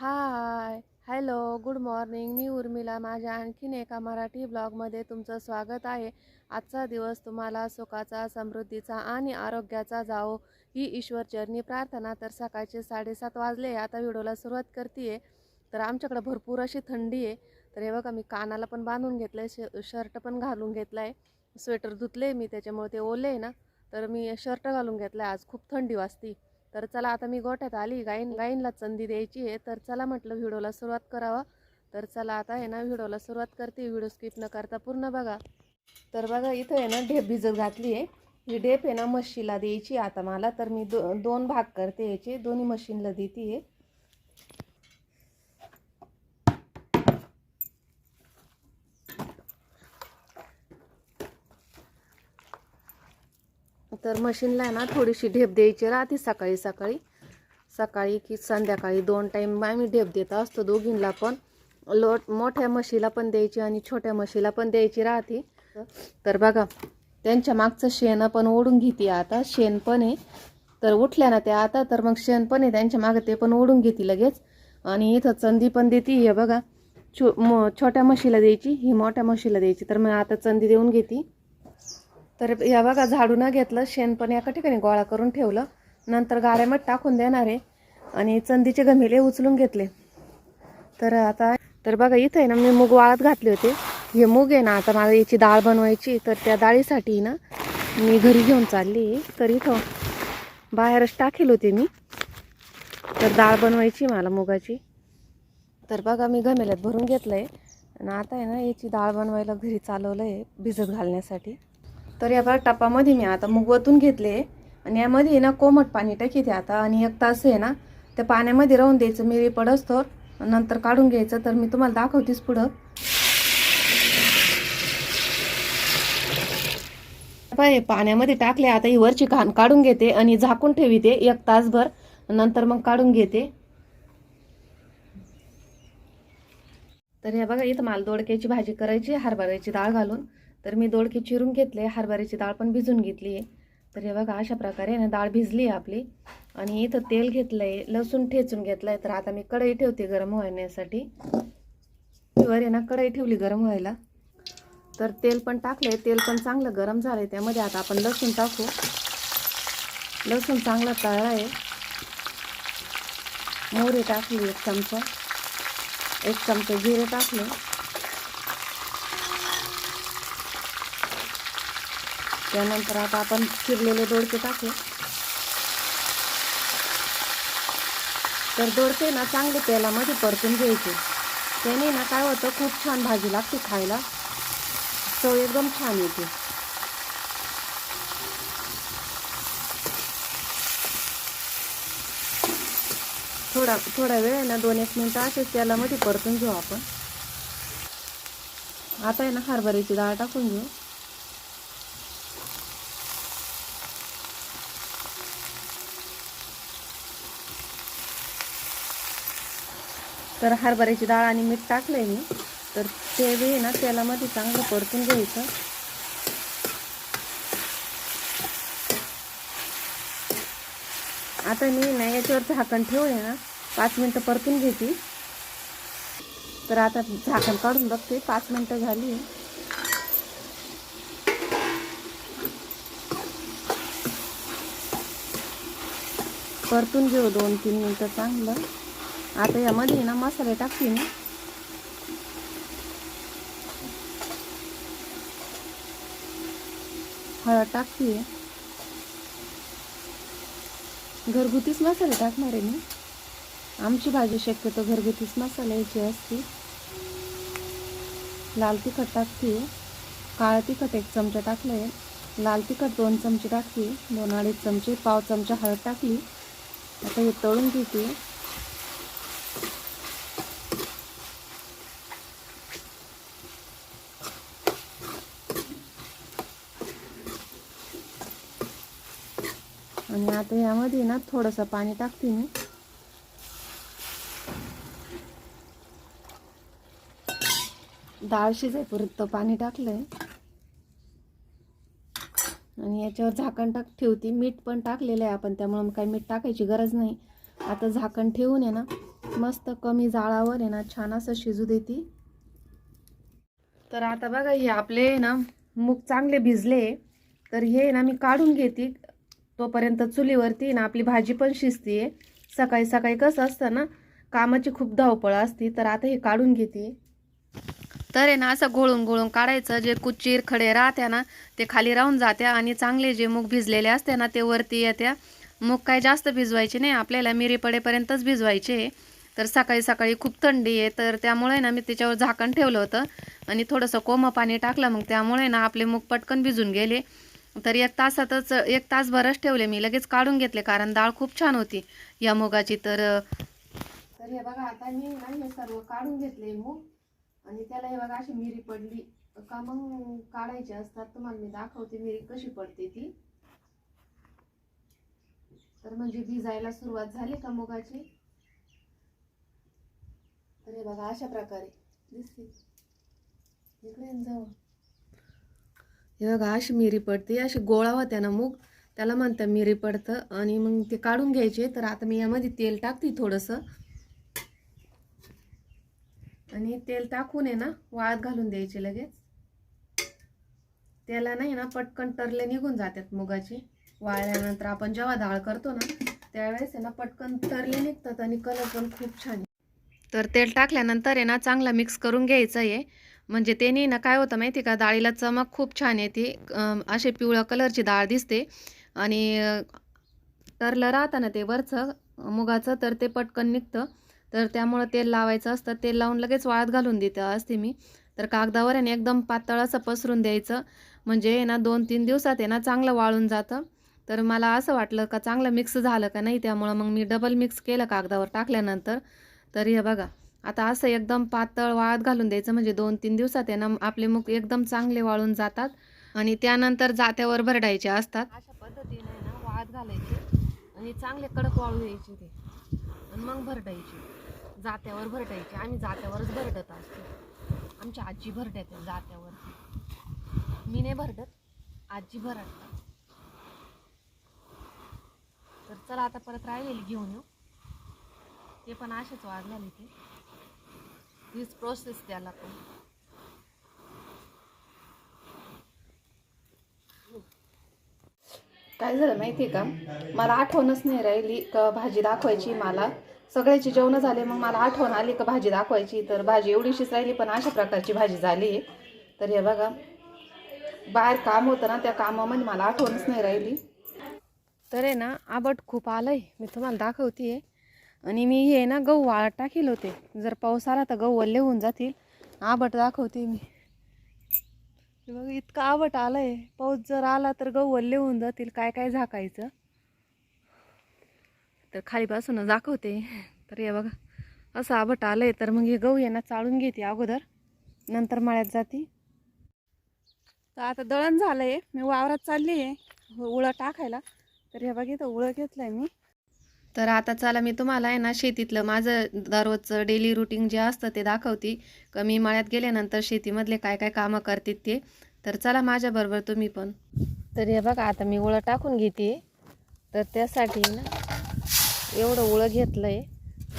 हाय hello good morning मी उर्मिला. माझ्या आणखीन एका मराठी ब्लॉगमध्ये तुमचं स्वागत आहे. आजचा दिवस तुम्हाला सुखाचा समृद्धीचा आणि आरोग्याचा जावो ही ईश्वरचरणी प्रार्थना. तर सकाळचे साडेसात वाजले. आता व्हिडिओला सुरुवात करते तर आमच्याकडं भरपूर अशी थंडी आहे. तर हे बघा मी कानाला पण बांधून घेतलं आहे शर्ट पण घालून घेतलं आहे स्वेटर धुतले मी. त्याच्यामुळे ते ओले आहे ना. तर मी शर्ट घालून घेतलं आहे आज खूप थंडी वाजती. तर चला आता मी गोठ्यात आली गाईन गाईनला चंदी द्यायची आहे. तर चला म्हटलं व्हिडिओला सुरुवात करावा. तर चला आता आहे ना व्हिडिओला सुरुवात करते. व्हिडिओ स्किप न करता पूर्ण बघा. तर बघा इथं आहे ना ढेप भिजत घातली आहे. ही ढेप आहे ना म्हशीला द्यायची आता मला. तर मी दो दोन भाग करते याचे. दोन्ही मशीनला देते आहे तर मशीनला ना थोडीशी ढेप द्यायची राहते सकाळी सकाळी. सकाळी की संध्याकाळी दोन टाईम आम्ही ढेप देत असतो दोघींना पण. लोट मोठ्या म्हशीला पण द्यायची आणि छोट्या म्हशीला पण द्यायची राहते. तर बघा त्यांच्या मागचं शेण पण ओढून घेते आता. शेण पण आहे. तर उठल्या ना त्या आता तर मग शेण पण आहे. त्यांच्या मागं ते पण ओढून घेते लगेच. आणि इथं चंदी पण देते. हे बघा छो मो छोट्या म्हशीला द्यायची ही मोठ्या म्हशीला द्यायची. तर मग आता चंदी देऊन घेते. तर या बघा झाडून घेतलं शेण पण एका ठिकाणी गोळा करून ठेवलं. नंतर गाड्यामध्ये टाकून देणार आहे. आणि चंदीचे गमिले उचलून घेतले. तर आता तर बघा इथं आहे ना मी मूग वाळत घातले होते. हे मूग आहे ना आता मला याची डाळ बनवायची तर त्या डाळीसाठी ना मी घरी घेऊन चालली तर इथं बाहेरच टाकेल होते मी. तर डाळ बनवायची मला मुगाची. तर बघा मी गमेल्यात भरून घेतलं आहे आणि आता आहे ना याची डाळ बनवायला घरी चालवलं आहे भिजत घालण्यासाठी. तर या बघा टपामध्ये मी आता मूग वतून घेतले. आणि यामध्ये ना कोमट पाणी टाकीते आता. आणि एक तास आहे ना त्या पाण्यामध्ये राहून द्यायचं. मिरी पडस तर नंतर काढून घ्यायचं. तर मी तुम्हाला दाखवतेच पुढं. पाय पाण्यामध्ये टाकले. आता ही वरची घाण काढून घेते आणि झाकून ठेवते एक तासभर. नंतर मग काढून घेते. तर हे बघा इथं मला दोडक्याची भाजी करायची हरभऱ्याची डाळ घालून. तर मी दोडके चिरून घेतले हरभऱ्याची डाळ पण भिजून घेतली. आहे तर हे बघा अशा प्रकारे ना डाळ भिजली आहे आपली. आणि इथं तेल घेतलं आहे लसूण ठेचून घेतलं आहे तर आता मी कढई ठेवते गरम होण्यासाठी. वर आहे ना कढई ठेवली गरम व्हायला. तर तेल पण टाकलंय तेल पण चांगलं गरम झालंय. त्यामध्ये आता आपण लसूण टाकू. लसूण चांगला तळला आहे. मोहरी टाकली एक चमचा. एक चमचा जिरे टाकले. त्यानंतर आता आपण चिरलेले दोडके टाकू. तर दोडके ना चांगले तेलामध्ये परतून घ्यायचे. त्याने ना काय होतं खूप छान भाजी लागते खायला. चव एकदम छान येते. थोडा थोडा वेळ आहे ना दोन एक मिनटं असेच तेलामध्ये परतून घेऊ आपण. आता आहे ना हरभऱ्याची डाळ टाकून घेऊ. तर हरभऱ्याची डाळ आणि मीठ टाकलंय मी. तर ते बी ना तेलामध्ये चांगलं परतून घ्यायचं. आता मी ना याच्यावर झाकण ठेवले ना पाच मिनटं परतून घेते. तर आता झाकण काढून बघते पाच मिनटं झाली. परतून घेऊ दोन तीन मिनटं चांगलं. आता यामध्ये ना मसाले टाकते मी. हळद टाकते. घरगुतीच मसाले टाकणार आहे मी. आमची भाजी शक्यतो घरगुतीच मसाल्याची असते. लाल तिखट टाकते. काळं तिखट एक चमचा टाकलं आहे लाल तिखट दोन चमचे टाकते. दोन अडीच चमचे पाव चमचा हळद टाकली. आता हे तळून घेते. आणि आता यामध्ये ना थोडंसं पाणी टाकते मी. डाळ शिजायपर्यंत पाणी टाकलंय. आणि याच्यावर झाकण टाक ठेवते. मीठ पण टाकलेलं आहे आपण त्यामुळं काही मीठ टाकायची गरज नाही. आता झाकण ठेवून आहे ना मस्त कमी जाळावर आहे ना छान असं शिजू देते. तर आता बघा हे आपले ना मूग चांगले भिजले. तर हे आहे ना मी काढून घेते. तोपर्यंत चुलीवरती ना आपली भाजी पण शिजते. सकाळी सकाळी कसं असतं ना कामाची खूप धावपळ असते तर आता हे काढून घेते. तर आहे ना असं गोळून गोळून काढायचं जे कुच्चीर खडे राहत्या ना ते खाली राहून जात्या आणि चांगले जे मूग भिजलेले असते ना ते वरती येत्या. मूग काय जास्त भिजवायचे नाही आपल्याला मिरी पडेपर्यंतच भिजवायचे. तर सकाळी सकाळी खूप थंडी आहे तर त्यामुळे ना मी त्याच्यावर झाकण ठेवलं होतं. आणि थोडंसं कोमं पाणी टाकलं मग त्यामुळे ना आपले मूग पटकन भिजून गेले. तर एक तासातच एक तासभरच ठेवले मी. लगेच काढून घेतले कारण डाळ खूप छान होती. या मुगाची तर तर हे बघा आता मी नाही हे सर्व काढून घेतले मूग. आणि त्याला हे बघा अशी मिरी पडली. का मग काढायची असतात तुम्हाला मी दाखवते मिरी कशी पडते ती. तर म्हणजे भिजायला सुरुवात झाली का मुगाची? तर हे बघा अशा प्रकारे. दिसते. इकडे जाऊ. हे बघा अशी मिरी पडते. अशी गोळा होत्या ना मूग. त्याला म्हणतात मिरी पडतं. आणि मग ते काढून घ्यायचे. तर आता मी यामध्ये तेल टाकते थोडंसं. आणि तेल टाकून आहे ना वाळत घालून द्यायचे लगेच. त्याला नाही ना पटकन टरले निघून जातात मुगाचे. वाळल्यानंतर आपण जेव्हा डाळ करतो ना त्यावेळेस आहे ना पटकन तरले निघतात. आणि कलर पण खूप छान तर तेल टाकल्यानंतर आहे ना चांगला मिक्स करून घ्यायचं आहे. म्हणजे त्याने ना काय होतं माहिती का डाळीला चमक खूप छान येते. असे पिवळ्या कलरची डाळ दिसते. आणि तरलं राहतं ना ते वरचं मुगाचं तर ते पटकन निघतं. तर त्यामुळं तेल लावायचं असतं. तेल लावून लगेच वाळत घालून देते असते मी. तर कागदावर आहे ना एकदम पातळ असं पसरून द्यायचं. म्हणजे आहे ना दोन तीन दिवसात आहे ना चांगलं वाळून जातं. तर मला असं वाटलं का चांगलं मिक्स झालं का नाही त्यामुळं मग मी डबल मिक्स केलं कागदावर टाकल्यानंतर. तर हे बघा. आता असं एकदम पातळ वाळत घालून द्यायचं म्हणजे दोन तीन दिवसात आहे ना आपले मुग एकदम चांगले वाळून जातात आणि त्यानंतर जात्यावर भरडायचे असतात. अशा पद्धतीने ना वाळत घालायचे आणि चांगले कडक वाळू द्यायचे ते. आणि मग भरडायचे. जात्यावर भरडायचे आम्ही जात्यावरच भरडत असतो. आमची आजी भरडायचे जात्यावर. मी नाही भरडत आजी भरडतात. तर चला आता परत राहिलेली घेऊन येऊ. ते पण असेच झाली ते हीच प्रोसेस त्याला पण काय झालं माहिती आहे का? मला आठवणच नाही राहिली का भाजी दाखवायची मला. सगळ्याची जेवणं झाले मग मला आठवण आली का भाजी दाखवायची. तर भाजी एवढीशीच राहिली पण अशा प्रकारची भाजी झाली. आहे तर हे बघा बाहेर काम होतं ना त्या कामामध्ये मला आठवणच नाही राहिली. तर आहे ना आबट खूप आलंय. मी तुम्हाला दाखवते आणि मी हे ना गहू वाळत टाकेल होते. जर पाऊस आला तर गहू वल्ले होऊन जातील. आबट दाखवते मी. हे बघा इतकं आवट आहे पाऊस जर आला तर गहू वल्ले होऊन जातील. काय काय झाकायचं? तर खालीपासूनच दाखवते. तर हे बघा असं आबट आलंय. तर मग हे गहू यांना चाळून घेते अगोदर. नंतर मळ्यात जाते. तर आता दळण झालंय. मी वावरात चालली आहे उळं टाकायला. तर हे बघितलं उळं घेतलंय मी. तर आता चला मी तुम्हाला आहे ना शेतीतलं माझं दररोजचं डेली रुटीन जे असतं ते दाखवते. का मी मळ्यात गेल्यानंतर शेतीमधले काय काय कामं करतात ते. तर चला माझ्याबरोबर तुम्ही पण. तर हे बघा आता मी उळं टाकून घेते. तर त्यासाठी ना एवढं उळं घेतलं आहे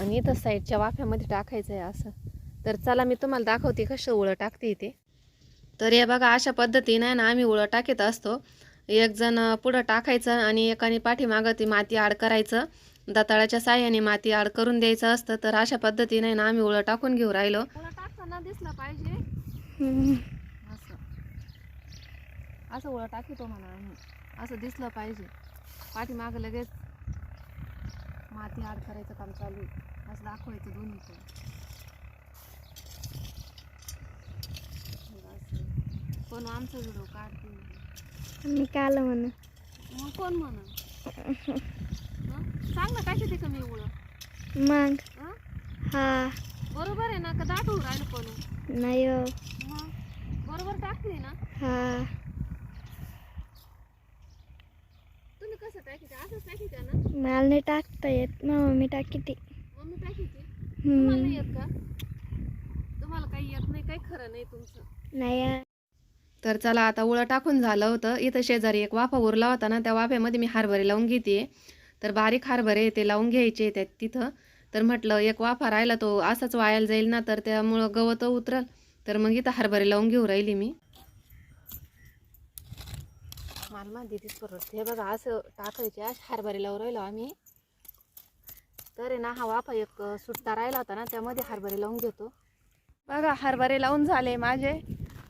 आणि इथं साईडच्या वाफ्यामध्ये टाकायचं आहे असं. तर चला मी तुम्हाला दाखवते कसं उळं टाकते ते तर हे बघा अशा पद्धतीने ना आम्ही उळं टाकत असतो. एकजण पुढं टाकायचं आणि एकाने पाठीमागं ती माती आड करायचं. दाताळाच्या साह्याने माती आड करून द्यायचं असतं तर अशा पद्धतीने ना आम्ही उळं टाकून घेऊ राहिलो. टाकताना दिसलं पाहिजे. असं. असं उळं टाकीतो म्हणा आम्ही. असं दिसलं पाहिजे. पाठीमागं लगेच माती आड करायचं काम चालू आहे. असं दाखवायचं दोन्ही पण. आमचा व्हिडिओ काढते. मी काल म्हण. मग कोण म्हणून सांग ना कशी ते कमी उळं मग? हं? हा. बरोबर आहे ना का दाखवू राहिलं पण नाही हो. मग? बरोबर टाकली ना? हा. तुम्ही कसं टाकीते असंच टाकीते ना? मला नाही टाकता येत. मग मम्मी टाकी ती. मम्मी टाकीते तुम्हाला नाही. येत का? तुम्हाला काही येत नाही काही खरं नाही तुमचं. नाही तर चला आता उळं टाकून झालं होतं. इथं शेजारी एक वाफा उरला होता ना त्या वाफ्यामध्ये मी हरभरे लावून घेते तर बारीक हरभरे ते लावून घ्यायचे त्यात तिथं. तर म्हटलं एक वाफा राहिला तो असाच वायाला जाईल ना तर त्यामुळं गवत उतरल. तर मग इथं हरभरे लावून घेऊ राहिली मी. मला माहिती परत हे बघा असं टाकायचे असे हरभरे लावून राहिलो आम्ही. तर ना हा वाफा एक सुट्टा राहिला होता ना त्यामध्ये हरभरे लावून घेतो. बघा हरभरे लावून झाले माझे.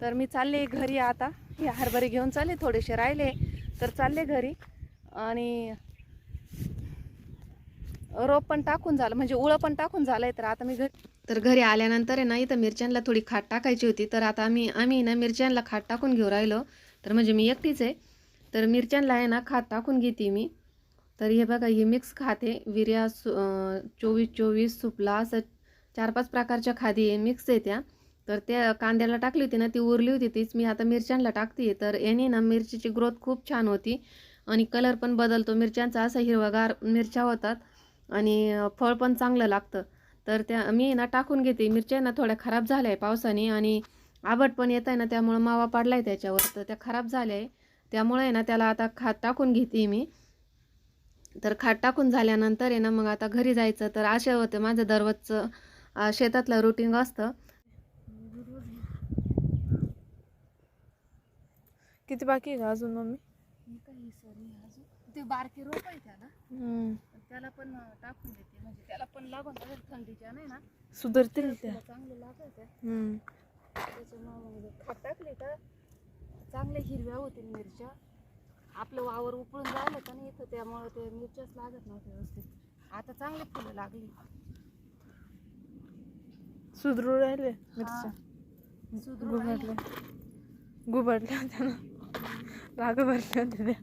तर मी चालले घरी आता. हे हरभरे घेऊन चालले थोडेसे राहिले. तर चालले घरी. आणि रोप पण टाकून झालं म्हणजे उळं पण टाकून झालंय तर आता मी घरी तर घरी आल्यानंतर आहे ना इथं मिरच्यांना थोडी खाट टाकायची होती तर आता आम्ही आम्ही ना मिरच्यांना खाट टाकून घेऊ राहिलो. तर म्हणजे मी एकटीच आहे. तर मिरच्यांना आहे ना खात टाकून घेते मी. तर हे बघा हे मिक्स खाते विर्या सु चोवीस चोवीस सुपला असं चार पाच प्रकारच्या खादी आहे मिक्स आहे त्या. तर त्या कांद्याला टाकली होती ना ती उरली होती तीच मी आता मिरच्यांना टाकते तर याने ना मिरचीची ग्रोथ खूप छान होती. आणि कलर पण बदलतो. मिरच्यांचा असा हिरवागार मिरच्या होतात. आणि फळ पण चांगलं लागतं. तर त्या मी ना टाकून घेते. मिरच्या ना थोड्या खराब झाल्या आहे पावसाने आणि आबट पण येत आहे ना त्यामुळं मावा पडला आहे त्याच्यावर. तर त्या खराब झाल्या आहे. त्यामुळे आहे ना त्याला आता खात टाकून घेते मी. तर खात टाकून झाल्यानंतर आहे ना मग आता घरी जायचं. तर असे होते माझं दररोजचं शेतातलं रुटीन असतं. किती बाकी आहे का अजून मम्मी? ते बारके रोप आहे त्याला. त्याला पण टाकून देते. म्हणजे त्याला पण लागून जाईल थंडीच्या नाही ना? सुधारतील त्या. चांगले लागत हम्म. त्याच्यामुळे मग खात टाकले तर चांगले हिरव्या होतील मिरच्या. आपलं वावर उपळून राहिलं का नाही इथं त्यामुळे ते मिरच्याच लागत नव्हते व्यवस्थित. आता चांगली फुलं लागली. सुधरू राहिले मिरच्या. सुधरू गुबडल्या. गुबडल्या होत्या ना. राग भरल्या होत्या त्या.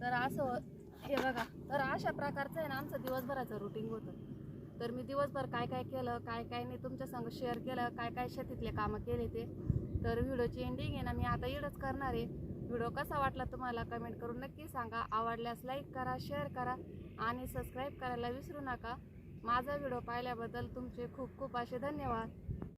तर असं हे बघा तर अशा प्रकारचं आहे ना आमचं दिवसभराचं रुटीन होतं. तर मी दिवसभर काय काय केलं काय काय नाही तुमच्या संग शेअर केलं काय काय शेतीतले कामं केले ते. तर व्हिडिओची एंडिंग आहे ना मी आता इडच करणार आहे. व्हिडिओ कसा वाटला तुम्हाला कमेंट करून नक्की सांगा. आवडल्यास लाईक करा शेअर करा आणि सबस्क्राईब करायला विसरू नका. माझा व्हिडिओ पाहिल्याबद्दल तुमचे खूप खूप असे धन्यवाद.